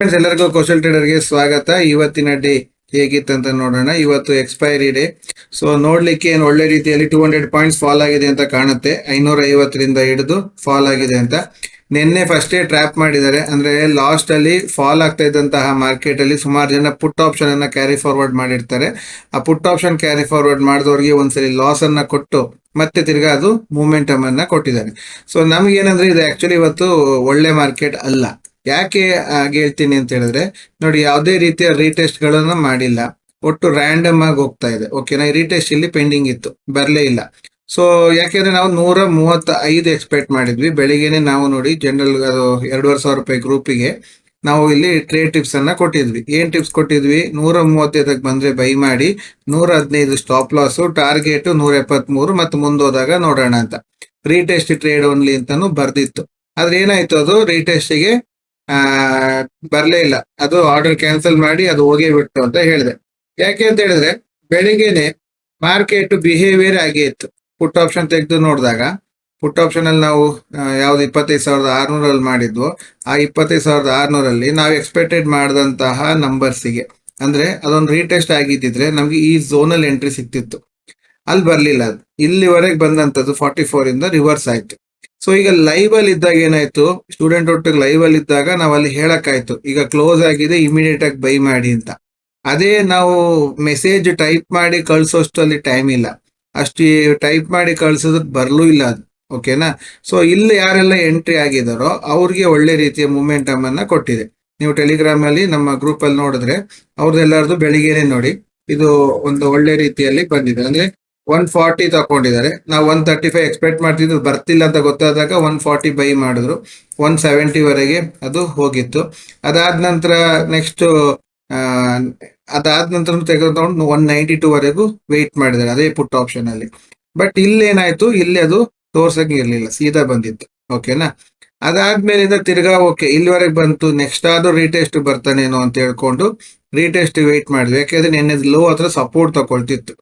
Friends ಎಲ್ಲರಿಗೂ ಕೌಶಲ್ ಟ್ರೇಡರ್ಗೆ ಸ್ವಾಗತ. ಇವತ್ತಿನ ಡೇ ಹೇಗಿತ್ತು ಅಂತ ನೋಡೋಣ. ಇವತ್ತು ಎಕ್ಸ್ಪೈರಿ ಡೇ ಸೊ ನೋಡ್ಲಿಕ್ಕೆ ಏನು ಒಳ್ಳೆ ರೀತಿಯಲ್ಲಿ ಟೂ ಹಂಡ್ರೆಡ್ ಪಾಯಿಂಟ್ಸ್ ಫಾಲ್ ಆಗಿದೆ ಅಂತ ಕಾಣುತ್ತೆ. ಐನೂರ ಐವತ್ತರಿಂದ ಹಿಡಿದು ಫಾಲ್ ಆಗಿದೆ ಅಂತ. ನಿನ್ನೆ ಡೇ ಟ್ರ್ಯಾಪ್ ಮಾಡಿದ್ದಾರೆ. ಅಂದ್ರೆ ಲಾಸ್ಟ್ ಅಲ್ಲಿ ಫಾಲ್ ಆಗ್ತಾ ಇದ್ದಂತಹ ಮಾರ್ಕೆಟ್ ಅಲ್ಲಿ ಸುಮಾರು ಜನ ಪುಟ್ ಆಪ್ಷನ್ ಅನ್ನ ಕ್ಯಾರಿ ಫಾರ್ವರ್ಡ್ ಮಾಡಿರ್ತಾರೆ. ಆ ಪುಟ್ ಆಪ್ಷನ್ ಕ್ಯಾರಿ ಫಾರ್ವರ್ಡ್ ಮಾಡಿದವರಿಗೆ ಒಂದ್ಸಲಿ ಲಾಸ್ ಅನ್ನ ಕೊಟ್ಟು ಮತ್ತೆ ತಿರ್ಗಾ ಅದು ಮೂಮೆಂಟಮ್ ಅನ್ನ ಕೊಟ್ಟಿದ್ದಾರೆ. ಸೊ ನಮ್ಗೆ ಏನಂದ್ರೆ ಇದು ಆಕ್ಚುಲಿ ಇವತ್ತು ಒಳ್ಳೆ ಮಾರ್ಕೆಟ್ ಅಲ್ಲ. ಯಾಕೆ ಹಾಗೆ ಹೇಳ್ತೀನಿ ಅಂತ ಹೇಳಿದ್ರೆ, ನೋಡಿ ಯಾವುದೇ ರೀತಿಯ ರೀಟೆಸ್ಟ್ ಗಳನ್ನ ಮಾಡಿಲ್ಲ. ಒಟ್ಟು ರ್ಯಾಂಡಮ್ ಆಗಿ ಹೋಗ್ತಾ ಇದೆ. ಓಕೆನಾ ರೀಟೆಸ್ಟ್ ಇಲ್ಲಿ ಪೆಂಡಿಂಗ್ ಇತ್ತು. ಬರ್ಲೇ ಇಲ್ಲ. ಸೊ ಯಾಕೆಂದ್ರೆ ನಾವು ನೂರ ಮೂವತ್ತ ಐದು ಎಕ್ಸ್ಪೆಕ್ಟ್ ಮಾಡಿದ್ವಿ. ಬೆಳಿಗ್ಗೆನೆ ನಾವು ನೋಡಿ ಜನರಲ್ ಅದು ಎರಡೂವರೆ ಸಾವಿರ ರೂಪಾಯಿ ಗ್ರೂಪಿಗೆ ನಾವು ಇಲ್ಲಿ ಟ್ರೇಡ್ ಟಿಪ್ಸ್ ಅನ್ನ ಕೊಟ್ಟಿದ್ವಿ. ಏನ್ ಟಿಪ್ಸ್ ಕೊಟ್ಟಿದ್ವಿ? ನೂರ ಮೂವತ್ತೈದಕ್ಕೆ ಬಂದ್ರೆ ಬೈ ಮಾಡಿ, ನೂರ ಹದಿನೈದು ಸ್ಟಾಪ್ ಲಾಸ್ ಟಾರ್ಗೆಟ್ ನೂರ ಎಪ್ಪತ್ಮೂರು ಮತ್ತೆ ಮುಂದೋದಾಗ ನೋಡೋಣ ಅಂತ. ರೀಟೆಸ್ಟ್ ಟ್ರೇಡ್ ಓನ್ಲಿ ಅಂತಾನು ಬರ್ದಿತ್ತು. ಆದ್ರೆ ಏನಾಯ್ತು ಅದು? ರೀಟೆಸ್ಟಿಗೆ ಆ, ಬರ್ಲೇ ಇಲ್ಲ. ಅದು ಆರ್ಡರ್ ಕ್ಯಾನ್ಸಲ್ ಮಾಡಿ ಅದು ಹೋಗೇ ಬಿಟ್ಟು ಅಂತ ಹೇಳಿದೆ. ಯಾಕೆ ಅಂತ ಹೇಳಿದ್ರೆ, ಬೆಳಿಗ್ಗೆನೆ ಮಾರ್ಕೆಟ್ ಬಿಹೇವಿಯರ್ ಆಗೇ ಇತ್ತು. ಪುಟ್ ಆಪ್ಷನ್ ತೆಗೆದು ನೋಡಿದಾಗ ಪುಟ್ ಆಪ್ಷನ್ ಅಲ್ಲಿ ನಾವು ಯಾವ್ದು ಇಪ್ಪತ್ತೈದು ಸಾವಿರದ ಆರ್ನೂರಲ್ಲಿ ಮಾಡಿದ್ವು, ಆ ಇಪ್ಪತ್ತೈದು ಸಾವಿರದ ಆರ್ನೂರಲ್ಲಿ ನಾವು ಎಕ್ಸ್ಪೆಕ್ಟೆಡ್ ಮಾಡಿದಂತಹ ನಂಬರ್ಸಿಗೆ ಅಂದ್ರೆ ಅದೊಂದು ರೀಟೆಸ್ಟ್ ಆಗಿದ್ದಿದ್ರೆ ನಮ್ಗೆ ಈ ಝೋನಲ್ಲಿ ಎಂಟ್ರಿ ಸಿಕ್ತಿತ್ತು. ಅಲ್ಲಿ ಬರ್ಲಿಲ್ಲ ಇಲ್ಲಿವರೆಗೆ ಬಂದಂತದ್ದು ಫಾರ್ಟಿ ಫೋರ್ ಇಂದ ರಿವರ್ಸ್ ಆಯ್ತು. ಸೊ ಈಗ ಲೈವ್ ಅಲ್ಲಿ ಇದ್ದಾಗ ಏನಾಯ್ತು? ಸ್ಟೂಡೆಂಟ್ ಒಟ್ಟಿಗೆ ಲೈವ್ ಅಲ್ಲಿ ಇದ್ದಾಗ ನಾವು ಅಲ್ಲಿ ಹೇಳಕ್ಕಾಯ್ತು. ಈಗ ಕ್ಲೋಸ್ ಆಗಿದೆ ಇಮಿಡಿಯೇಟ್ ಆಗಿ ಬೈ ಮಾಡಿ ಅಂತ. ಅದೇ ನಾವು ಮೆಸೇಜ್ ಟೈಪ್ ಮಾಡಿ ಕಳ್ಸೋಷ್ಟಲ್ಲಿ ಟೈಮ್ ಇಲ್ಲ. ಅಷ್ಟು ಟೈಪ್ ಮಾಡಿ ಕಳ್ಸೋದಕ್ಕೆ ಬರಲೂ ಇಲ್ಲ ಅದು. ಓಕೆನಾ ಸೊ ಇಲ್ಲಿ ಯಾರೆಲ್ಲ ಎಂಟ್ರಿ ಆಗಿದಾರೋ ಅವ್ರಿಗೆ ಒಳ್ಳೆ ರೀತಿಯ ಮೂಮೆಂಟಮ್ ಅನ್ನ ಕೊಟ್ಟಿದೆ. ನೀವು ಟೆಲಿಗ್ರಾಮ್ ಅಲ್ಲಿ ನಮ್ಮ ಗ್ರೂಪ್ ಅಲ್ಲಿ ನೋಡಿದ್ರೆ ಅವ್ರದ್ದೆಲ್ಲರದು ಬೆಳಿಗ್ಗೆನೆ ನೋಡಿ. ಇದು ಒಂದು ಒಳ್ಳೆ ರೀತಿಯಲ್ಲಿ ಬಂದಿದೆ. ಅಂದ್ರೆ ಒನ್ ಫಾರ್ಟಿ ತಗೊಂಡಿದ್ದಾರೆ. ನಾವು ಒನ್ ತರ್ಟಿ ಫೈವ್ ಎಕ್ಸ್ಪೆಕ್ಟ್ ಮಾಡ್ತಿದ್ರು ಬರ್ತಿಲ್ಲ ಅಂತ ಗೊತ್ತಾದಾಗ ಒನ್ ಫಾರ್ಟಿ ಬೈ ಮಾಡಿದ್ರು. ಒನ್ ಸೆವೆಂಟಿವರೆಗೆ ಅದು ಹೋಗಿತ್ತು. ಅದಾದ ನಂತರ ನೆಕ್ಸ್ಟ್ ಅದಾದ ನಂತರ ತೆಗೆದುಕೊಂಡು ಒನ್ ನೈಂಟಿ ಟೂ ವರೆಗೂ ವೆಯ್ಟ್ ಮಾಡಿದ್ದಾರೆ, ಅದೇ ಪುಟ್ ಆಪ್ಷನ್ ಅಲ್ಲಿ. ಬಟ್ ಇಲ್ಲೇನಾಯ್ತು, ಇಲ್ಲಿ ಅದು ತೋರ್ಸಕ್ಕೆ ಇರಲಿಲ್ಲ, ಸೀದಾ ಬಂದಿತ್ತು. ಓಕೆನಾ ಅದಾದ್ಮೇಲಿಂದ ತಿರ್ಗಾ ಓಕೆ ಇಲ್ಲಿವರೆಗೆ ಬಂತು ನೆಕ್ಸ್ಟ್ ಆದ್ರೂ ರೀಟೆಸ್ಟ್ ಬರ್ತಾನೇನೋ ಅಂತ ಹೇಳ್ಕೊಂಡು ರೀಟೆಸ್ಟ್ ವೆಯ್ಟ್ ಮಾಡಿದ್ವಿ. ಯಾಕೆಂದ್ರೆ ನಿನ್ನೆ ಲೋ ಹತ್ರ ಸಪೋರ್ಟ್ ತಗೊಳ್ತಿತ್ತು.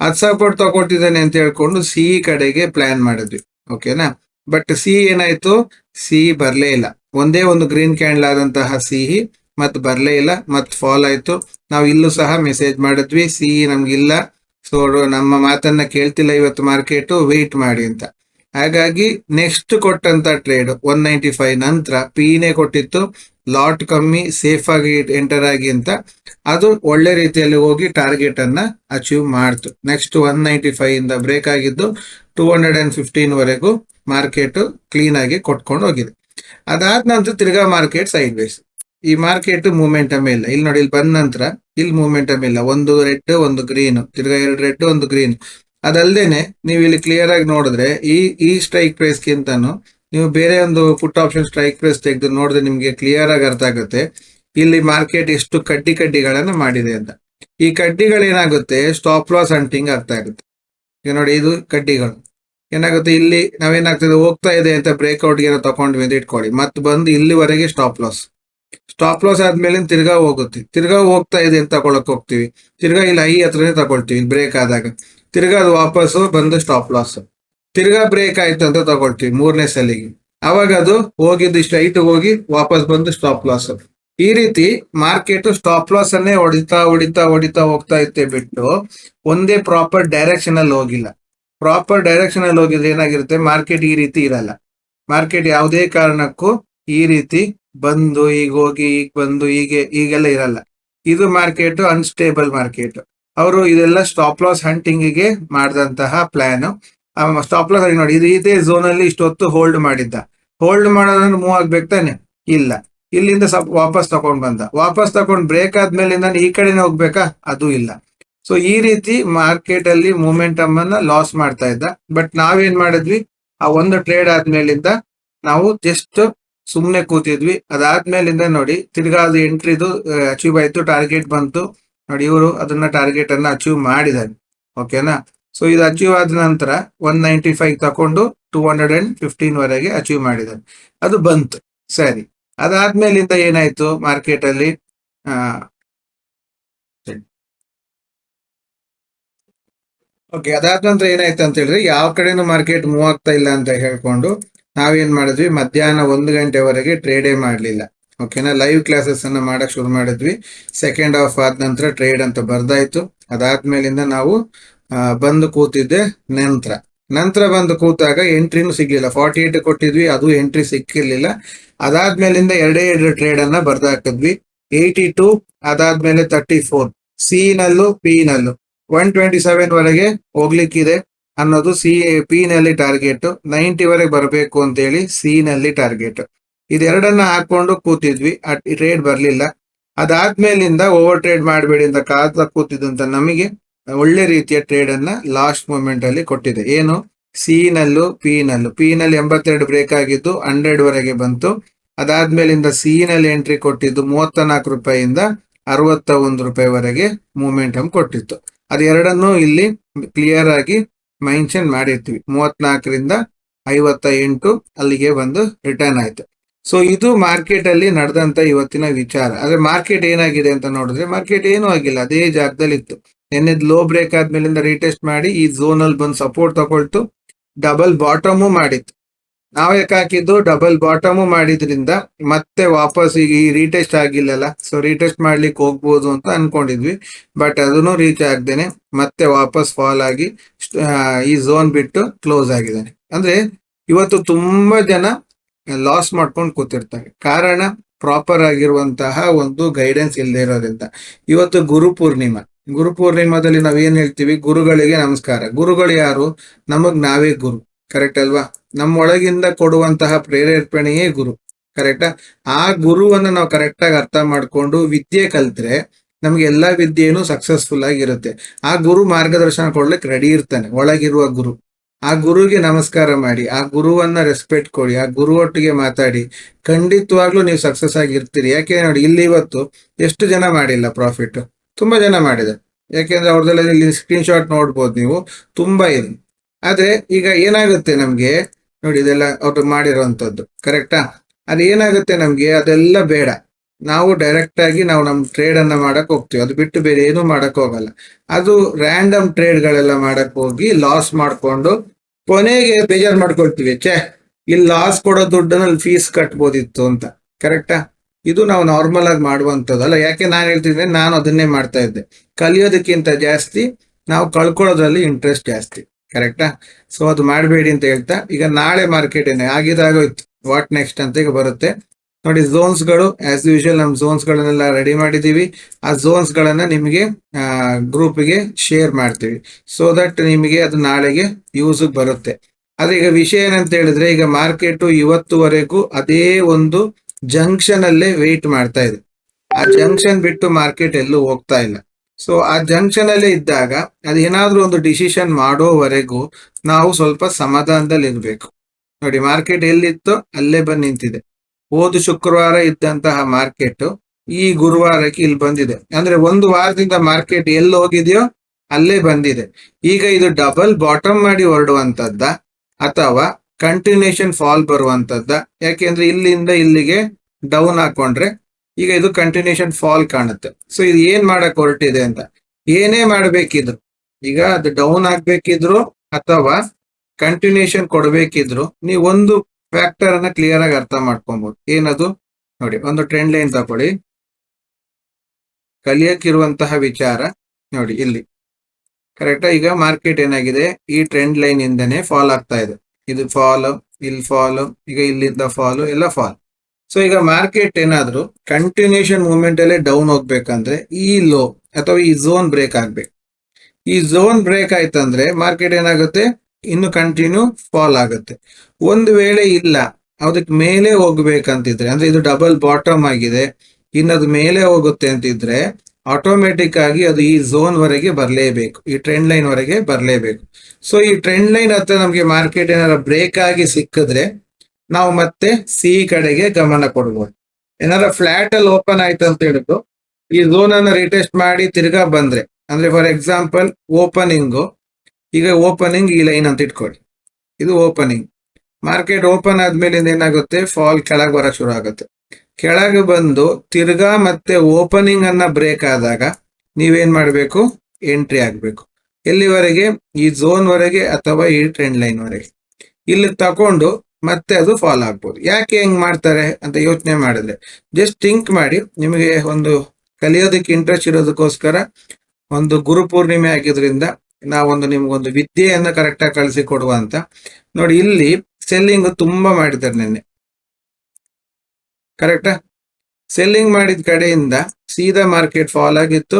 ಅದ್ ಸಪೋರ್ಟ್ ತಗೊಟ್ಟಿದ್ದಾನೆ ಅಂತ ಹೇಳ್ಕೊಂಡು ಸಿ ಕಡೆಗೆ ಪ್ಲಾನ್ ಮಾಡಿದ್ವಿ ಓಕೆನಾ ಬಟ್ ಸಿ ಏನಾಯ್ತು? ಸಿ ಬರ್ಲೇ ಇಲ್ಲ. ಒಂದೇ ಒಂದು ಗ್ರೀನ್ ಕ್ಯಾಂಡಲ್ ಆದಂತಹ ಸಿಹಿ ಮತ್ ಬರ್ಲೇ ಇಲ್ಲ, ಮತ್ ಫಾಲ್ ಆಯ್ತು. ನಾವು ಇಲ್ಲೂ ಸಹ ಮೆಸೇಜ್ ಮಾಡಿದ್ವಿ, ಸಿ ನಮ್ಗಿಲ್ಲ. ಸೊ ನಮ್ಮ ಮಾತನ್ನ ಕೇಳ್ತಿಲ್ಲ ಇವತ್ತು ಮಾರ್ಕೆಟ್ ವೆಯ್ಟ್ ಮಾಡಿ ಅಂತ. ಹಾಗಾಗಿ ನೆಕ್ಸ್ಟ್ ಕೊಟ್ಟಂತ ಟ್ರೇಡ್ ಒನ್ ನೈಂಟಿ ಫೈವ್ ನಂತರ ಪಿನೇ ಕೊಟ್ಟಿತ್ತು. ಲಾಟ್ ಕಮ್ಮಿ ಸೇಫ್ ಆಗಿ ಎಂಟರ್ ಆಗಿ ಅಂತ. ಅದು ಒಳ್ಳೆ ರೀತಿಯಲ್ಲಿ ಹೋಗಿ ಟಾರ್ಗೆಟ್ ಅನ್ನ ಅಚೀವ್ ಮಾಡ್ತು. ನೆಕ್ಸ್ಟ್ ಒನ್ ನೈಂಟಿ ಫೈವ್ ಇಂದ ಬ್ರೇಕ್ ಆಗಿದ್ದು ಟೂ ಹಂಡ್ರೆಡ್ ಅಂಡ್ ಫಿಫ್ಟೀನ್ ವರೆಗೂ ಮಾರ್ಕೆಟ್ ಕ್ಲೀನ್ ಆಗಿ ಕೊಟ್ಕೊಂಡು ಹೋಗಿದೆ. ಅದಾದ ನಂತರ ತಿರ್ಗಾ ಮಾರ್ಕೆಟ್ ಸೈಡ್ ವೈಸ್ ಈ ಮಾರ್ಕೆಟ್ ಮೂಮೆಂಟಮ್ ಇಲ್ಲ ಇಲ್ಲಿ ನೋಡಿ ಇಲ್ಲಿ ಬಂದ ನಂತರ, ಇಲ್ಲಿ ಮೂಮೆಂಟಮ್ ಇಲ್ಲ ಒಂದು ರೆಡ್ ಒಂದು ಗ್ರೀನ್ ತಿರ್ಗಾ ಎರಡು ರೆಡ್ ಒಂದು ಗ್ರೀನ್ ಅದಲ್ದೇನೆ ನೀವು ಇಲ್ಲಿ ಕ್ಲಿಯರ್ ಆಗಿ ನೋಡಿದ್ರೆ ಈ ಈ ಸ್ಟ್ರೈಕ್ ಪ್ರೈಸ್ಗಿಂತನೂ ನೀವು ಬೇರೆ ಒಂದು ಪುಟ್ ಆಪ್ಷನ್ ಸ್ಟ್ರೈಕ್ ಪ್ರೈಸ್ ತೆಗೆದು ನೋಡಿದ್ರೆ ನಿಮಗೆ ಕ್ಲಿಯರ್ ಆಗಿ ಅರ್ಥ ಆಗುತ್ತೆ. ಇಲ್ಲಿ ಮಾರ್ಕೆಟ್ ಎಷ್ಟು ಕಡ್ಡಿ ಕಡ್ಡಿಗಳನ್ನು ಮಾಡಿದೆ ಅಂತ. ಈ ಕಡ್ಡಿಗಳೇನಾಗುತ್ತೆ? ಸ್ಟಾಪ್ ಲಾಸ್ ಹಂಟಿಂಗ್ ಅರ್ಥ ಆಗುತ್ತೆ. ಈಗ ನೋಡಿ ಇದು ಕಡ್ಡಿಗಳು. ಏನಾಗುತ್ತೆ? ಇಲ್ಲಿ ನಾವೇನಾಗ್ತದೆ? ಹೋಗ್ತಾ ಇದೆ ಅಂತ ಬ್ರೇಕ್ಔಟ್ ಏನೋ ತಗೊಂಡ್ವಿ ಅಂತ ಇಟ್ಕೊಳ್ಳಿ. ಮತ್ತೆ ಬಂದು ಇಲ್ಲಿವರೆಗೆ ಸ್ಟಾಪ್ ಲಾಸ್ ಸ್ಟಾಪ್ ಲಾಸ್ ಆದ್ಮೇಲೆ ತಿರ್ಗಾ ಹೋಗುತ್ತೆ. ತಿರ್ಗಾ ಹೋಗ್ತಾ ಇದೆ ಅಂತ ತಗೊಳಕ್ ಹೋಗ್ತೀವಿ. ತಿರ್ಗಾ ಇಲ್ಲಿ ಐ ಹತ್ರನೇ ತಗೊಳ್ತೀವಿ. ಬ್ರೇಕ್ ಆದಾಗ. ತಿರ್ಗಾ ಅದು ವಾಪಸ್ಸು ಬಂದು ಸ್ಟಾಪ್ ಲಾಸ್ ತಿರ್ಗಾ ಬ್ರೇಕ್ ಆಯ್ತು ಅಂತ ತಗೊಳ್ತೀವಿ ಮೂರನೇ ಸಲಿಗೆ. ಅವಾಗ ಅದು ಹೋಗಿದ್ದು ಸ್ಟ್ರೈಟ್ ಹೋಗಿ ವಾಪಸ್ ಬಂದು ಸ್ಟಾಪ್ ಲಾಸ್ ಈ ರೀತಿ ಮಾರ್ಕೆಟ್ ಸ್ಟಾಪ್ ಲಾಸ್ ಅನ್ನೇ ಹೊಡಿತಾ ಹೊಡಿತಾ ಹೊಡಿತಾ ಹೋಗ್ತಾ ಇತ್ತೆ ಬಿಟ್ಟು ಒಂದೇ ಪ್ರಾಪರ್ ಡೈರೆಕ್ಷನ್ ಅಲ್ಲಿ ಹೋಗಿಲ್ಲ. ಪ್ರಾಪರ್ ಡೈರೆಕ್ಷನ್ ಅಲ್ಲಿ ಹೋಗಿದ್ರೆ ಏನಾಗಿರುತ್ತೆ? ಮಾರ್ಕೆಟ್ ಈ ರೀತಿ ಇರಲ್ಲ. ಮಾರ್ಕೆಟ್ ಯಾವುದೇ ಕಾರಣಕ್ಕೂ ಈ ರೀತಿ ಬಂದು ಈಗ ಹೋಗಿ ಈಗ ಬಂದು, ಹೀಗೆ ಈಗೆಲ್ಲ ಇರಲ್ಲ. ಇದು ಮಾರ್ಕೆಟ್ ಅನ್ಸ್ಟೇಬಲ್ ಮಾರ್ಕೆಟ್ ಅವರು ಇದೆಲ್ಲ ಸ್ಟಾಪ್ ಲಾಸ್ ಹಂಟಿಂಗಿಗೆ ಮಾಡಿದಂತಹ ಪ್ಲಾನ್ ಸ್ಟಾಪ್ ಲಾಸ್ ನೋಡಿ, ಇದು ಝೋನ್ ಅಲ್ಲಿ ಇಷ್ಟೊತ್ತು ಹೋಲ್ಡ್ ಮಾಡಿದ್ದ. ಹೋಲ್ಡ್ ಮಾಡೋದ್ರೆ ಮೂವ್ ಆಗ್ಬೇಕು ತಾನೆ? ಇಲ್ಲ. ಇಲ್ಲಿಂದ ಸ್ವಲ್ಪ ವಾಪಸ್ ತಗೊಂಡ್ ಬಂದ. ವಾಪಸ್ ತಗೊಂಡ್ ಬ್ರೇಕ್ ಆದ್ಮೇಲೆ ನಾನು ಈ ಕಡೆನೆ ಹೋಗ್ಬೇಕಾ? ಅದು ಇಲ್ಲ. ಸೊ ಈ ರೀತಿ ಮಾರ್ಕೆಟ್ ಅಲ್ಲಿ ಮೂಮೆಂಟಮ್ ಅನ್ನ ಲಾಸ್ ಮಾಡ್ತಾ ಇದ್ದ. ಬಟ್ ನಾವೇನ್ ಮಾಡಿದ್ವಿ? ಆ ಒಂದು ಟ್ರೇಡ್ ಆದ್ಮೇಲಿಂದ ನಾವು ಜಸ್ಟ್ ಸುಮ್ನೆ ಕೂತಿದ್ವಿ. ಅದಾದ್ಮೇಲಿಂದ ನೋಡಿ ತಿರ್ಗಾ ಅದು ಎಂಟ್ರಿದು ಅಚೀವ್ ಆಯ್ತು ಟಾರ್ಗೆಟ್ ಬಂತು. ನೋಡಿ, ಇವರು ಅದನ್ನ ಟಾರ್ಗೆಟ್ ಅನ್ನ ಅಚೀವ್ ಮಾಡಿದ್ದಾರೆ. ಓಕೆನಾ ಸೊ ಇದು ಅಚೀವ್ ಆದ ನಂತರ ಒನ್ ನೈಂಟಿ ಫೈವ್ ತಕೊಂಡು ಟೂ ಹಂಡ್ರೆಡ್ ಅಂಡ್ ಫಿಫ್ಟೀನ್ ವರೆಗೆ ಅಚೀವ್ ಮಾಡಿದ್ದಾರೆ. ಅದು ಬಂತು. ಸರಿ. ಅದಾದ್ಮೇಲಿಂದ ಏನಾಯ್ತು ಮಾರ್ಕೆಟ್ ಅಲ್ಲಿ? ಓಕೆ ಅದಾದ ನಂತರ ಏನಾಯ್ತು ಅಂತ ಹೇಳಿದ್ರೆ ಯಾವ ಕಡೆನೂ ಮಾರ್ಕೆಟ್ ಮೂವ್ ಆಗ್ತಾ ಇಲ್ಲ ಅಂತ ಹೇಳ್ಕೊಂಡು ನಾವೇನ್ ಮಾಡಿದ್ವಿ? ಮಧ್ಯಾಹ್ನ ಒಂದು ಗಂಟೆವರೆಗೆ ಟ್ರೇಡೇ ಮಾಡ್ಲಿಲ್ಲ. ಓಕೆನಾ ಲೈವ್ ಕ್ಲಾಸಸ್ ಅನ್ನ ಮಾಡಕ್ ಶುರು ಮಾಡಿದ್ವಿ. ಸೆಕೆಂಡ್ ಹಾಫ್ ಆದ ನಂತರ ಟ್ರೇಡ್ ಅಂತ ಬರ್ದಾಯ್ತು. ಅದಾದ್ಮೇಲಿಂದ ನಾವು ಬಂದು ಕೂತಿದ್ದೆ ನಂತರ. ನಂತರ ಬಂದು ಕೂತಾಗ ಎಂಟ್ರಿನೂ ಸಿಗ್ಲಿಲ್ಲ. ಫಾರ್ಟಿ ಏಟ್ ಕೊಟ್ಟಿದ್ವಿ, ಅದು ಎಂಟ್ರಿ ಸಿಕ್ಕಿರ್ಲಿಲ್ಲ. ಅದಾದ್ಮೇಲಿಂದ ಎರಡೇ ಎರಡು ಟ್ರೇಡ್ ಅನ್ನ ಬರ್ದಾಕಿದ್ವಿ. ಏಯ್ಟಿ ಟೂ ಅದಾದ್ಮೇಲೆ ತರ್ಟಿ ಫೋರ್ ಸಿ ನಲ್ಲೂ ಪಿ ನಲ್ಲೂ ಒನ್ ಟ್ವೆಂಟಿ ಸೆವೆನ್ ವರೆಗೆ ಹೋಗ್ಲಿಕ್ಕಿದೆ ಅನ್ನೋದು ಸಿ ಪಿ ನಲ್ಲಿ ಟಾರ್ಗೆಟ್ ನೈಂಟಿ ವರೆಗೆ ಬರಬೇಕು ಅಂತೇಳಿ ಸಿ ನಲ್ಲಿ ಟಾರ್ಗೆಟ್ ಇದೆರಡನ್ನ ಹಾಕೊಂಡು ಕೂತಿದ್ವಿ. ಆ ಟ್ರೇಡ್ ಬರಲಿಲ್ಲ. ಅದಾದ್ಮೇಲಿಂದ ಓವರ್ ಟ್ರೇಡ್ ಮಾಡಬೇಡಿ ಅಂತ ಕಾದ ಕೂತಿದ್ದಂತ ನಮಗೆ ಒಳ್ಳೆ ರೀತಿಯ ಟ್ರೇಡ್ ಅನ್ನ ಲಾಸ್ಟ್ ಮೂಮೆಂಟ್ ಅಲ್ಲಿ ಕೊಟ್ಟಿದೆ. ಏನು? ಸಿ ನಲ್ಲೂ ಪಿ ನಲ್ಲೂ. ಪಿ ನಲ್ಲಿ ಎಂಬತ್ತೆರಡು ಬ್ರೇಕ್ ಆಗಿದ್ದು ಹಂಡ್ರೆಡ್ ವರೆಗೆ ಬಂತು. ಅದಾದ್ಮೇಲಿಂದ ಸಿ ನಲ್ಲಿ ಎಂಟ್ರಿ ಕೊಟ್ಟಿದ್ದು ಮೂವತ್ತ ನಾಲ್ಕು ರೂಪಾಯಿಯಿಂದ ಅರವತ್ತ ಒಂದು ರೂಪಾಯಿವರೆಗೆ ಮೂಮೆಂಟಮ್ ಕೊಟ್ಟಿತ್ತು. ಅದೆರಡನ್ನೂ ಇಲ್ಲಿ ಕ್ಲಿಯರ್ ಆಗಿ ಮೆನ್ಷನ್ ಮಾಡಿರ್ತೀವಿ. ಮೂವತ್ನಾಲ್ಕರಿಂದ ಐವತ್ತ ಎಂಟು ಅಲ್ಲಿಗೆ ಬಂದು ರಿಟರ್ನ್ ಆಯ್ತು. ಸೊ ಇದು ಮಾರ್ಕೆಟ್ ಅಲ್ಲಿ ನಡೆದಂತ ಇವತ್ತಿನ ವಿಚಾರ. ಆದ್ರೆ ಮಾರ್ಕೆಟ್ ಏನಾಗಿದೆ ಅಂತ ನೋಡಿದ್ರೆ ಮಾರ್ಕೆಟ್ ಏನೂ ಆಗಿಲ್ಲ. ಅದೇ ಜಾಗದಲ್ಲಿ ಇತ್ತು ನಿನ್ನೆದ್ ಲೋ ಬ್ರೇಕ್ ಆದ್ಮೇಲಿಂದ ರೀಟೆಸ್ಟ್ ಮಾಡಿ ಈ ಝೋನ್ ಅಲ್ಲಿ ಬಂದು ಸಪೋರ್ಟ್ ತಗೊಳ್ತು. ಡಬಲ್ ಬಾಟಮು ಮಾಡಿತ್ತು. ನಾವ್ ಯಾಕೆ ಹಾಕಿದ್ದು? ಡಬಲ್ ಬಾಟಮು ಮಾಡಿದ್ರಿಂದ ಮತ್ತೆ ವಾಪಸ್ ಈಗ ಈ ರೀಟೆಸ್ಟ್ ಆಗಿಲ್ಲಲ್ಲ. ಸೊ ರೀಟೆಸ್ಟ್ ಮಾಡ್ಲಿಕ್ಕೆ ಹೋಗ್ಬೋದು ಅಂತ ಅನ್ಕೊಂಡಿದ್ವಿ. ಬಟ್ ಅದನ್ನು ರೀಚ್ ಆಗ್ದೇನೆ ಮತ್ತೆ ವಾಪಸ್ ಫಾಲ್ ಆಗಿ ಈ ಝೋನ್ ಬಿಟ್ಟು ಕ್ಲೋಸ್ ಆಗಿದ್ದಾನೆ. ಅಂದ್ರೆ ಇವತ್ತು ತುಂಬಾ ಜನ ಲಾಸ್ ಮಾಡ್ಕೊಂಡು ಕೂತಿರ್ತಾರೆ. ಕಾರಣ ಪ್ರಾಪರ್ ಆಗಿರುವಂತಹ ಒಂದು ಗೈಡೆನ್ಸ್ ಇಲ್ಲದೆ ಇರೋದ್ರಿಂದ. ಇವತ್ತು ಗುರು ಪೂರ್ಣಿಮಾ. ಗುರು ಪೂರ್ಣಿಮಾದಲ್ಲಿ ನಾವೇನ್ ಹೇಳ್ತೀವಿ? ಗುರುಗಳಿಗೆ ನಮಸ್ಕಾರ. ಗುರುಗಳು ಯಾರು? ನಮಗ್ ನಾವೇ ಗುರು. ಕರೆಕ್ಟ್ ಅಲ್ವಾ? ನಮ್ಮೊಳಗಿಂದ ಕೊಡುವಂತಹ ಪ್ರೇರೇಪಣೆಯೇ ಗುರು. ಕರೆಕ್ಟಾ ಆ? ಗುರುವನ್ನ ನಾವು ಕರೆಕ್ಟ್ ಆಗಿ ಅರ್ಥ ಮಾಡ್ಕೊಂಡು ವಿದ್ಯೆ ಕಲ್ತ್ರೆ ನಮ್ಗೆ ಎಲ್ಲಾ ವಿದ್ಯೆನೂ ಸಕ್ಸಸ್ಫುಲ್ ಆಗಿರುತ್ತೆ. ಆ ಗುರು ಮಾರ್ಗದರ್ಶನ ಕೊಡ್ಲಿಕ್ಕೆ ರೆಡಿ ಇರ್ತಾನೆ. ಒಳಗಿರುವ ಗುರು. ಆ ಗುರುಗೆ ನಮಸ್ಕಾರ ಮಾಡಿ, ಆ ಗುರುವನ್ನ ರೆಸ್ಪೆಕ್ಟ್ ಕೊಡಿ, ಆ ಗುರು ಒಟ್ಟಿಗೆ ಮಾತಾಡಿ. ಖಂಡಿತವಾಗ್ಲೂ ನೀವು ಸಕ್ಸಸ್ ಆಗಿರ್ತೀರಿ. ಯಾಕೆ ನೋಡಿ, ಇಲ್ಲಿ ಇವತ್ತು ಎಷ್ಟು ಜನ ಮಾಡಿಲ್ಲ ಪ್ರಾಫಿಟ್ ತುಂಬಾ ಜನ ಮಾಡಿದೆ. ಯಾಕೆಂದ್ರೆ ಅವ್ರದ್ದೆಲ್ಲ ಇಲ್ಲಿ ಸ್ಕ್ರೀನ್ ಶಾಟ್ ನೋಡ್ಬೋದು ನೀವು. ತುಂಬಾ ಇದೆ. ಆದ್ರೆ ಈಗ ಏನಾಗುತ್ತೆ ನಮ್ಗೆ? ನೋಡಿ, ಇದೆಲ್ಲ ಅವ್ರು ಮಾಡಿರೋಂಥದ್ದು ಕರೆಕ್ಟಾ ಅದು ಏನಾಗುತ್ತೆ ನಮ್ಗೆ? ಅದೆಲ್ಲ ಬೇಡ. ನಾವು ಡೈರೆಕ್ಟ್ ಆಗಿ ನಾವು ನಮ್ಮ ಟ್ರೇಡ್ ಅನ್ನ ಮಾಡಕ್ ಹೋಗ್ತೀವಿ. ಅದು ಬಿಟ್ಟು ಬೇರೆ ಏನು ಮಾಡಕ್ ಹೋಗಲ್ಲ. ಅದು ರ್ಯಾಂಡಮ್ ಟ್ರೇಡ್ ಗಳೆಲ್ಲ ಮಾಡಕ್ ಹೋಗಿ ಲಾಸ್ ಮಾಡ್ಕೊಂಡು ಕೊನೆಗೆ ಬೇಜಾರ್ ಮಾಡ್ಕೊಳ್ತೀವಿ. ಛೇ ಇಲ್ಲಿ ಲಾಸ್ ಕೊಡೋ ದುಡ್ಡನ್ನ ಫೀಸ್ ಕಟ್ಬೋದಿತ್ತು ಅಂತ. ಕರೆಕ್ಟಾ ಇದು ನಾವು ನಾರ್ಮಲ್ ಆಗಿ ಮಾಡುವಂಥದ್ದಲ್ಲ ಯಾಕೆ ನಾನು ಹೇಳ್ತಿದ್ರೆ ನಾನು ಅದನ್ನೇ ಮಾಡ್ತಾ ಇದ್ದೆ. ಕಲಿಯೋದಕ್ಕಿಂತ ಜಾಸ್ತಿ ನಾವು ಕಳ್ಕೊಳ್ಳೋದ್ರಲ್ಲಿ ಇಂಟ್ರೆಸ್ಟ್ ಜಾಸ್ತಿ. ಕರೆಕ್ಟಾ ಸೊ ಅದು ಮಾಡಬೇಡಿ ಅಂತ ಹೇಳ್ತಾ, ಈಗ ನಾಳೆ ಮಾರ್ಕೆಟ್ ಏನೇ ಆಗಿದಾಗೋಯ್ತು ವಾಟ್ ನೆಕ್ಸ್ಟ್ ಅಂತ ಈಗ ಬರುತ್ತೆ. ನೋಡಿ ಝೋನ್ಸ್ಗಳು ಆಸ್ ಯೂಶುವಲ್ ನಮ್ ಝೋನ್ಸ್ ಗಳನ್ನೆಲ್ಲ ರೆಡಿ ಮಾಡಿದೀವಿ ಆ ಝೋನ್ಸ್ ಗಳನ್ನ ನಿಮಗೆ ಗ್ರೂಪ್ಗೆ ಶೇರ್ ಮಾಡ್ತೀವಿ. ಸೊ ದಟ್ ನಿಮಗೆ ಅದು ನಾಳೆಗೆ ಯೂಸ್ ಬರುತ್ತೆ. ಆದ್ರೆ ಈಗ ವಿಷಯ ಏನಂತ ಹೇಳಿದ್ರೆ, ಈಗ ಮಾರ್ಕೆಟ್ ಇವತ್ತುವರೆಗೂ ಅದೇ ಒಂದು ಜಂಕ್ಷನ್ ಅಲ್ಲೇ ವೆಯ್ಟ್ ಮಾಡ್ತಾ ಇದೆ. ಆ ಜಂಕ್ಷನ್ ಬಿಟ್ಟು ಮಾರ್ಕೆಟ್ ಎಲ್ಲೂ ಹೋಗ್ತಾ ಇಲ್ಲ. ಸೊ ಆ ಜಂಕ್ಷನ್ ಅಲ್ಲೇ ಇದ್ದಾಗ ಅದೇನಾದ್ರೂ ಒಂದು ಡಿಸಿಷನ್ ಮಾಡೋವರೆಗೂ ನಾವು ಸ್ವಲ್ಪ ಸಮಾಧಾನದಲ್ಲಿ ಇರ್ಬೇಕು ನೋಡಿ ಮಾರ್ಕೆಟ್ ಎಲ್ಲಿತ್ತು ಅಲ್ಲೇ ಬಂದು ನಿಂತಿದೆ. ಹೋದ ಶುಕ್ರವಾರ ಇದ್ದಂತಹ ಮಾರ್ಕೆಟ್ ಈ ಗುರುವಾರಕ್ಕೆ ಇಲ್ಲಿ ಬಂದಿದೆ. ಅಂದ್ರೆ ಒಂದು ವಾರದಿಂದ ಮಾರ್ಕೆಟ್ ಎಲ್ಲಿ ಹೋಗಿದೆಯೋ ಅಲ್ಲೇ ಬಂದಿದೆ. ಈಗ ಇದು ಡಬಲ್ ಬಾಟಮ್ ಮಾಡಿ ಹೊರಡುವಂತದ್ದ ಅಥವಾ ಕಂಟಿನ್ಯೂಷನ್ ಫಾಲ್ ಬರುವಂತದ್ದ. ಯಾಕೆಂದ್ರೆ ಇಲ್ಲಿಂದ ಇಲ್ಲಿಗೆ ಡೌನ್ ಹಾಕೊಂಡ್ರೆ ಈಗ ಇದು ಕಂಟಿನ್ಯೂಷನ್ ಫಾಲ್ ಕಾಣುತ್ತೆ. ಸೊ ಇದು ಏನ್ ಮಾಡಕ್ ಹೊರಟಿದೆ ಅಂತ. ಏನೇ ಮಾಡ್ಬೇಕಿದ್ರು, ಈಗ ಅದು ಡೌನ್ ಆಗ್ಬೇಕಿದ್ರು ಅಥವಾ ಕಂಟಿನ್ಯೂಷನ್ ಕೊಡ್ಬೇಕಿದ್ರು, ನೀವು ಒಂದು ಫ್ಯಾಕ್ಟರ್ ಅನ್ನ ಕ್ಲಿಯರ್ ಆಗಿ ಅರ್ಥ ಮಾಡ್ಕೊಬಹುದು ಏನದು? ನೋಡಿ, ಒಂದು ಟ್ರೆಂಡ್ ಲೈನ್ ತಗೊಳ್ಳಿ. ಕಲಿಯಕ್ಕಿರುವಂತಹ ವಿಚಾರ, ನೋಡಿ, ಇಲ್ಲಿ. ಕರೆಕ್ಟಾ ಈಗ ಮಾರ್ಕೆಟ್ ಏನಾಗಿದೆ? ಈ ಟ್ರೆಂಡ್ ಲೈನ್ ಇಂದನೇ ಫಾಲ್ ಆಗ್ತಾ ಇದೆ. ಇದು ಫಾಲ್ ಇಲ್ಲಿ ಫಾಲ್ ಈಗ ಇಲ್ಲಿಂದ ಫಾಲ್ ಎಲ್ಲ ಫಾಲ್ ಸೊ ಈಗ ಮಾರ್ಕೆಟ್ ಏನಾದ್ರು ಕಂಟಿನ್ಯೂಷನ್ ಮೂವ್ಮೆಂಟ್ ಅಲ್ಲೇ ಡೌನ್ ಹೋಗ್ಬೇಕಂದ್ರೆ ಈ ಲೋ ಅಥವಾ ಈ ಝೋನ್ ಬ್ರೇಕ್ ಆಗ್ಬೇಕು. ಈ ಝೋನ್ ಬ್ರೇಕ್ ಆಯ್ತಂದ್ರೆ ಮಾರ್ಕೆಟ್ ಏನಾಗುತ್ತೆ? ಇನ್ನು ಕಂಟಿನ್ಯೂ ಫಾಲ್ ಆಗುತ್ತೆ. ಒಂದು ವೇಳೆ ಇಲ್ಲ, ಅದಕ್ಕೆ ಮೇಲೆ ಹೋಗ್ಬೇಕಂತಿದ್ರೆ, ಅಂದ್ರೆ ಇದು ಡಬಲ್ ಬಾಟಮ್ ಆಗಿದೆ ಇನ್ನದು ಮೇಲೆ ಹೋಗುತ್ತೆ ಅಂತಿದ್ರೆ ಆಟೋಮೆಟಿಕ್ ಆಗಿ ಅದು ಈ ಝೋನ್ ವರೆಗೆ ಬರಲೇಬೇಕು, ಈ ಟ್ರೆಂಡ್ ಲೈನ್ ವರೆಗೆ ಬರಲೇಬೇಕು. ಸೊ ಈ ಟ್ರೆಂಡ್ ಲೈನ್ ಹತ್ರ ನಮಗೆ ಮಾರ್ಕೆಟ್ ಏನಾರ ಬ್ರೇಕ್ ಆಗಿ ಸಿಕ್ಕಿದ್ರೆ, ನಾವು ಮತ್ತೆ ಸಿ ಕಡೆಗೆ ಗಮನ ಕೊಡ್ಬೋದು. ಏನಾರ ಫ್ಲಾಟ್ ಅಲ್ಲಿ ಓಪನ್ ಆಯ್ತು ಅಂತ ಹೇಳಿದ್ರು, ಈ ಝೋನ್ ಅನ್ನ ರಿಟೆಸ್ಟ್ ಮಾಡಿ ತಿರ್ಗಾ ಬಂದ್ರೆ, ಅಂದ್ರೆ ಫಾರ್ ಎಕ್ಸಾಂಪಲ್ ಓಪನಿಂಗು ಈಗ ಓಪನಿಂಗ್ ಈ ಲೈನ್ ಅಂತ ಇಟ್ಕೊಳ್ಳಿ. ಇದು ಓಪನಿಂಗ್ ಮಾರ್ಕೆಟ್ ಓಪನ್ ಆದ್ಮೇಲೆ ಏನಾಗುತ್ತೆ? ಫಾಲ್ ಕೆಳಗೆ ಬರ ಶುರು ಆಗುತ್ತೆ. ಕೆಳಗೆ ಬಂದು ತಿರ್ಗಾ ಮತ್ತೆ ಓಪನಿಂಗ್ ಅನ್ನ ಬ್ರೇಕ್ ಆದಾಗ ನೀವೇನ್ ಮಾಡಬೇಕು? ಎಂಟ್ರಿ ಆಗಬೇಕು. ಎಲ್ಲಿವರೆಗೆ? ಈ ಝೋನ್ ವರೆಗೆ ಅಥವಾ ಈ ಟ್ರೆಂಡ್ ಲೈನ್ ವರೆಗೆ. ಇಲ್ಲಿ ತಕೊಂಡು ಮತ್ತೆ ಅದು ಫಾಲ್ ಆಗ್ಬೋದು. ಯಾಕೆ ಹೆಂಗ್ ಮಾಡ್ತಾರೆ ಅಂತ ಯೋಚನೆ ಮಾಡಿದ್ರೆ ಜಸ್ಟ್ ಥಿಂಕ್ ಮಾಡಿ. ನಿಮಗೆ ಒಂದು ಕಲಿಯೋದಕ್ಕೆ ಇಂಟ್ರೆಸ್ಟ್ ಇರೋದಕ್ಕೋಸ್ಕರ ಒಂದು ಗುರು ಪೂರ್ಣಿಮೆ ಆಗಿದ್ರಿಂದ ನಾವೊಂದು ನಿಮ್ಗೊಂದು ವಿದ್ಯೆಯನ್ನು ಕರೆಕ್ಟಾಗಿ ಕಳಿಸಿ ಕೊಡುವ ಅಂತ. ನೋಡಿ, ಇಲ್ಲಿ ಸೆಲ್ಲಿಂಗ್ ತುಂಬಾ ಮಾಡಿದ್ದಾರೆ ನಿನ್ನೆ. ಕರೆಕ್ಟಾ ಸೆಲ್ಲಿಂಗ್ ಮಾಡಿದ ಕಡೆಯಿಂದ ಸೀದಾ ಮಾರ್ಕೆಟ್ ಫಾಲ್ ಆಗಿತ್ತು.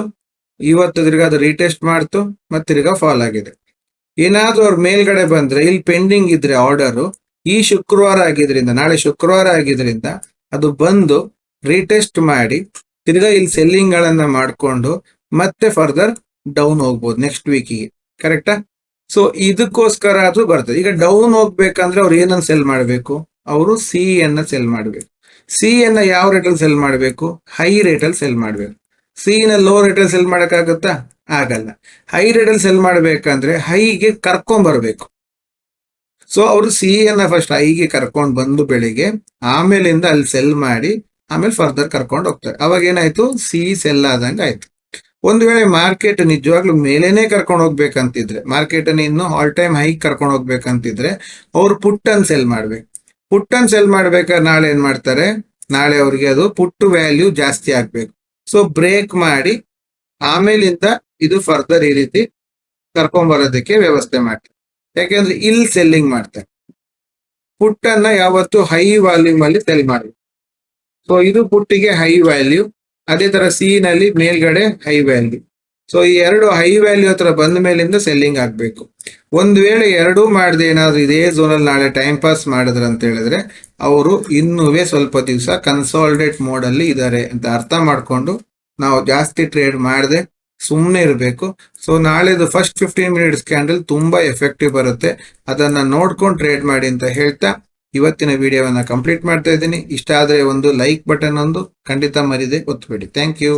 ಇವತ್ತು ತಿರ್ಗಾ ಅದು ರೀಟೆಸ್ಟ್ ಮಾಡ್ತು ಮತ್ತೆ ತಿರ್ಗ ಫಾಲ್ ಆಗಿದೆ. ಏನಾದ್ರೂ ಅವ್ರ ಮೇಲ್ಗಡೆ ಬಂದ್ರೆ, ಇಲ್ಲಿ ಪೆಂಡಿಂಗ್ ಇದ್ರೆ ಆರ್ಡರ್ ಈ ಶುಕ್ರವಾರ ಆಗಿದ್ರಿಂದ, ನಾಳೆ ಶುಕ್ರವಾರ ಆಗಿದ್ರಿಂದ ಅದು ಬಂದು ರೀಟೆಸ್ಟ್ ಮಾಡಿ, ತಿರ್ಗಾ ಇಲ್ಲಿ ಸೆಲ್ಲಿಂಗ್ ಗಳನ್ನ ಮಾಡ್ಕೊಂಡು ಮತ್ತೆ ಫರ್ದರ್ ಡೌನ್ ಹೋಗ್ಬೋದು ನೆಕ್ಸ್ಟ್ ವೀಕಿಗೆ ಕರೆಕ್ಟಾ ಸೊ ಇದಕ್ಕೋಸ್ಕರ ಅದು ಬರ್ತದೆ. ಈಗ ಡೌನ್ ಹೋಗ್ಬೇಕಂದ್ರೆ ಅವ್ರು ಏನನ್ನ ಸೆಲ್ ಮಾಡಬೇಕು? ಅವರು ಸಿ ಅನ್ನ ಸೆಲ್ ಮಾಡಬೇಕು. ಸಿ ಅನ್ನ ಯಾವ ರೇಟಲ್ಲಿ ಸೆಲ್ ಮಾಡಬೇಕು? ಹೈ ರೇಟಲ್ಲಿ ಸೆಲ್ ಮಾಡಬೇಕು. ಸಿ ನ ಲೋ ರೇಟಲ್ಲಿ ಸೆಲ್ ಮಾಡೋಕ್ಕಾಗುತ್ತಾ? ಆಗಲ್ಲ. ಹೈ ರೇಟಲ್ಲಿ ಸೆಲ್ ಮಾಡಬೇಕಂದ್ರೆ ಹೈಗೆ ಕರ್ಕೊಂಡ್ ಬರ್ಬೇಕು ಸೊ ಅವರು ಸಿ ಅನ್ನ ಫಸ್ಟ್ ಹೈಗೆ ಕರ್ಕೊಂಡ್ ಬಂದು ಬೆಳಿಗ್ಗೆ ಆಮೇಲಿಂದ ಅಲ್ಲಿ ಸೆಲ್ ಮಾಡಿ ಆಮೇಲೆ ಫರ್ದರ್ ಕರ್ಕೊಂಡು ಹೋಗ್ತಾರೆ. ಅವಾಗ ಏನಾಯ್ತು? ಸಿ ಸೆಲ್ ಆದಂಗೆ ಆಯ್ತು ಒಂದು ವೇಳೆ ಮಾರ್ಕೆಟ್ ನಿಜವಾಗ್ಲೂ ಮೇಲೇನೆ ಕರ್ಕೊಂಡು ಹೋಗ್ಬೇಕಂತಿದ್ರೆ, ಮಾರ್ಕೆಟ್ ಇನ್ನು ಆಲ್ ಟೈಮ್ ಹೈ ಕರ್ಕೊಂಡು ಹೋಗ್ಬೇಕಂತಿದ್ರೆ, ಅವ್ರು ಪುಟ್ ಅನ್ ಸೆಲ್ ಮಾಡ್ಬೇಕು. ಪುಟ್ ಅನ್ ಸೆಲ್ ಮಾಡ್ಬೇಕಾದ್ರೆ ನಾಳೆ ಏನ್ ಮಾಡ್ತಾರೆ? ನಾಳೆ ಅವ್ರಿಗೆ ಅದು ಪುಟ್ ವ್ಯಾಲ್ಯೂ ಜಾಸ್ತಿ ಆಗ್ಬೇಕು. ಸೊ ಬ್ರೇಕ್ ಮಾಡಿ, ಆಮೇಲಿಂದ ಇದು ಫರ್ದರ್ ಈ ರೀತಿ ಕರ್ಕೊಂಡ್ ಬರೋದಕ್ಕೆ ವ್ಯವಸ್ಥೆ ಮಾಡ್ತಾರೆ. ಯಾಕೆಂದ್ರೆ ಇಲ್ಲಿ ಸೆಲ್ಲಿಂಗ್ ಮಾಡ್ತಾರೆ. ಪುಟ್ ಅನ್ನ ಯಾವತ್ತು ಹೈ ವಾಲ್ಯೂಮ್ ಅಲ್ಲಿ ಸೆಲ್ ಮಾಡಿ ಸೊ ಇದು ಪುಟ್ಟಿಗೆ ಹೈ ವ್ಯಾಲ್ಯೂ ಅದೇ ತರ ಸಿ ನಲ್ಲಿ ಮೇಲ್ಗಡೆ ಹೈ ವ್ಯಾಲ್ಯೂ ಸೊ ಈ ಎರಡು ಹೈ ವ್ಯಾಲ್ಯೂ ಹತ್ರ ಬಂದ ಮೇಲಿಂದ ಸೆಲ್ಲಿಂಗ್ ಆಗ್ಬೇಕು. ಒಂದ್ ವೇಳೆ ಎರಡೂ ಮಾಡದೆ ಏನಾದ್ರು ಇದೇ ಝೋನಲ್ಲಿ ನಾಳೆ ಟೈಮ್ ಪಾಸ್ ಮಾಡಿದ್ರೆ ಅಂತ ಹೇಳಿದ್ರೆ, ಅವರು ಇನ್ನುವೇ ಸ್ವಲ್ಪ ದಿವಸ ಕನ್ಸಾಲ್ಡೇಟ್ ಮೋಡ್ ಅಲ್ಲಿ ಇದ್ದಾರೆ ಅಂತ ಅರ್ಥ ಮಾಡ್ಕೊಂಡು ನಾವು ಜಾಸ್ತಿ ಟ್ರೇಡ್ ಮಾಡದೆ ಸುಮ್ಮನೆ ಇರಬೇಕು. ಸೊ ನಾಳೆದು ಫಸ್ಟ್ ಫಿಫ್ಟೀನ್ ಮಿನಿಟ್ಸ್ ಕ್ಯಾಂಡಲ್ ತುಂಬಾ ಎಫೆಕ್ಟಿವ್ ಬರುತ್ತೆ. ಅದನ್ನ ನೋಡ್ಕೊಂಡು ಟ್ರೇಡ್ ಮಾಡಿ ಅಂತ ಹೇಳ್ತಾ ಇವತ್ತಿನ ವಿಡಿಯೋವನ್ನು ಕಂಪ್ಲೀಟ್ ಮಾಡ್ತಾ ಇದ್ದೀನಿ. ಇಷ್ಟ ಆದರೆ ಒಂದು ಲೈಕ್ ಬಟನ್ ಒಂದು ಖಂಡಿತ ಮರಿದೆ ಒತ್ತಬೇಡಿ. Thank you